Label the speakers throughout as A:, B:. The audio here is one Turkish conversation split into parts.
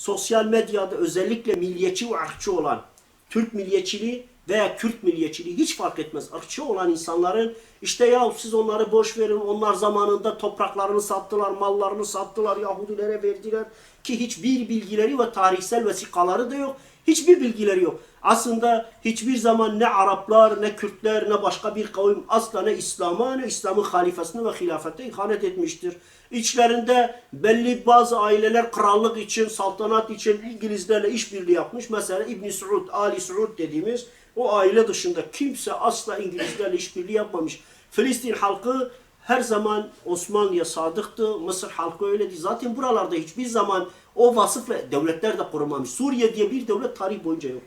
A: sosyal medyada özellikle milliyetçi ve ırkçı olan Türk milliyetçiliği veya Kürt milliyetçiliği hiç fark etmez. Irkçı olan insanların işte ya siz onları boş verin onlar zamanında topraklarını sattılar, mallarını sattılar, Yahudilere verdiler ki hiçbir bilgileri ve tarihsel vesikaları da yok. Hiçbir bilgileri yok. Aslında hiçbir zaman ne Araplar, ne Kürtler, ne başka bir kavim asla ne İslam'a, ne İslam'ın halifesine ve hilafete ihanet etmiştir. İçlerinde belli bazı aileler krallık için, saltanat için İngilizlerle işbirliği yapmış. Mesela İbn Suud, Ali Suud dediğimiz o aile dışında kimse asla İngilizlerle işbirliği yapmamış. Filistin halkı her zaman Osmanlı'ya sadıktı. Mısır halkı öyleydi. Zaten buralarda hiçbir zaman o vasıfla devletler de kurulmamış. Suriye diye bir devlet tarih boyunca yok.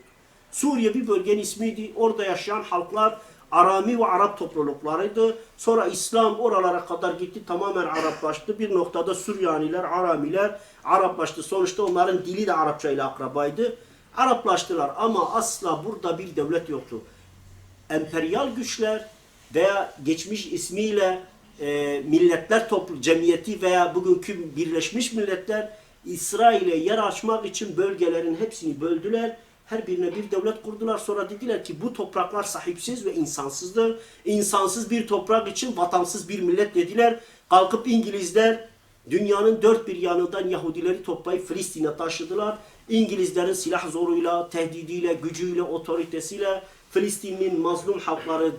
A: Suriye bir bölgenin ismiydi. Orada yaşayan halklar Arami ve Arap topluluklarıydı. Sonra İslam oralara kadar gitti. Tamamen Araplaştı. Bir noktada Süryaniler, Aramiler Araplaştı. Sonuçta onların dili de Arapça ile akrabaydı. Araplaştılar ama asla burada bir devlet yoktu. Emperyal güçler veya geçmiş ismiyle e, milletler toplu cemiyeti veya bugünkü Birleşmiş Milletler İsrail'e yer açmak için bölgelerin hepsini böldüler. Her birine bir devlet kurdular. Sonra dediler ki bu topraklar sahipsiz ve insansızdır. İnsansız bir toprak için vatansız bir millet dediler. Kalkıp İngilizler dünyanın dört bir yanından Yahudileri toplayıp Filistin'e taşıdılar. İngilizlerin silah zoruyla, tehdidiyle, gücüyle, otoritesiyle Filistin'in mazlum halkları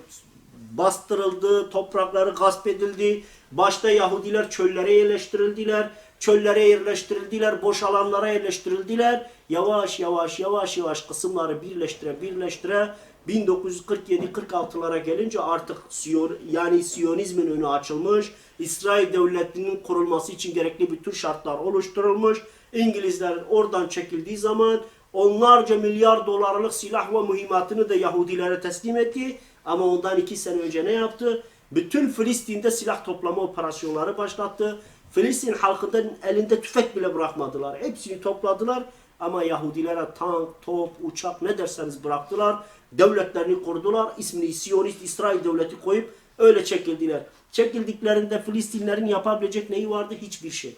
A: bastırıldı, toprakları gasp edildi. Başta Yahudiler çöllere yerleştirildiler. Çöllere yerleştirildiler, boş alanlara yerleştirildiler. Yavaş yavaş yavaş yavaş kısımları birleştire birleştire 1947-46'lara gelince artık Siyon, yani Siyonizmin önü açılmış. İsrail devletinin kurulması için gerekli bütün şartlar oluşturulmuş. İngilizler oradan çekildiği zaman onlarca milyar dolarlık silah ve mühimmatını da Yahudilere teslim etti. Ama ondan iki sene önce ne yaptı? Bütün Filistin'de silah toplama operasyonları başlattı. Filistin halkının elinde tüfek bile bırakmadılar. Hepsini topladılar ama Yahudilere tank, top, uçak ne derseniz bıraktılar. Devletlerini kurdular. İsmini Siyonist İsrail devleti koyup öyle çekildiler. Çekildiklerinde Filistinlerin yapabilecek neyi vardı? Hiçbir şey.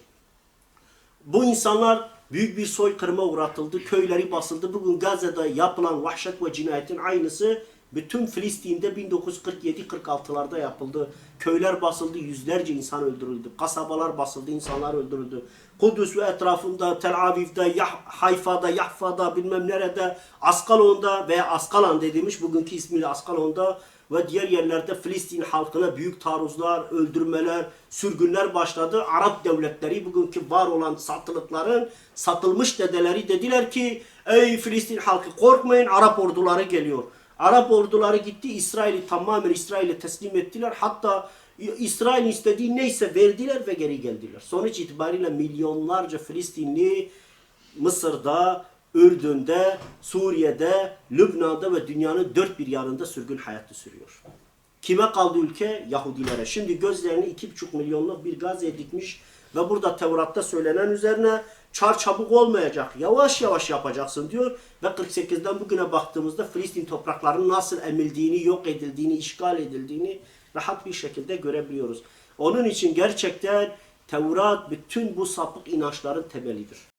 A: Bu insanlar büyük bir soykırıma uğratıldı. Köyleri basıldı. Bugün Gazze'de yapılan vahşet ve cinayetin aynısı bütün Filistin'de 1947-46'larda yapıldı. Köyler basıldı, yüzlerce insan öldürüldü. Kasabalar basıldı, insanlar öldürüldü. Kudüs ve etrafında, Tel Aviv'de, Yah Hayfa'da, Yahfa'da, bilmem nerede, Askalon'da veya Askalan dediğimiz bugünkü ismiyle Askalon'da ve diğer yerlerde Filistin halkına büyük taarruzlar, öldürmeler, sürgünler başladı. Arap devletleri bugünkü var olan satılıkların satılmış dedeleri dediler ki ey Filistin halkı korkmayın Arap orduları geliyor. Arap orduları gitti İsrail'i tamamen İsrail'e teslim ettiler. Hatta İsrail'in istediği neyse verdiler ve geri geldiler. Sonuç itibariyle milyonlarca Filistinli Mısır'da, Ürdün'de, Suriye'de, Lübnan'da ve dünyanın dört bir yanında sürgün hayatı sürüyor. Kime kaldı ülke? Yahudilere. Şimdi gözlerini iki buçuk milyonluk bir Gazze'ye dikmiş ve burada Tevrat'ta söylenen üzerine çar çabuk olmayacak. Yavaş yavaş yapacaksın diyor. Ve 48'den bugüne baktığımızda Filistin topraklarının nasıl emildiğini, yok edildiğini, işgal edildiğini rahat bir şekilde görebiliyoruz. Onun için gerçekten Tevrat bütün bu sapık inançların temelidir.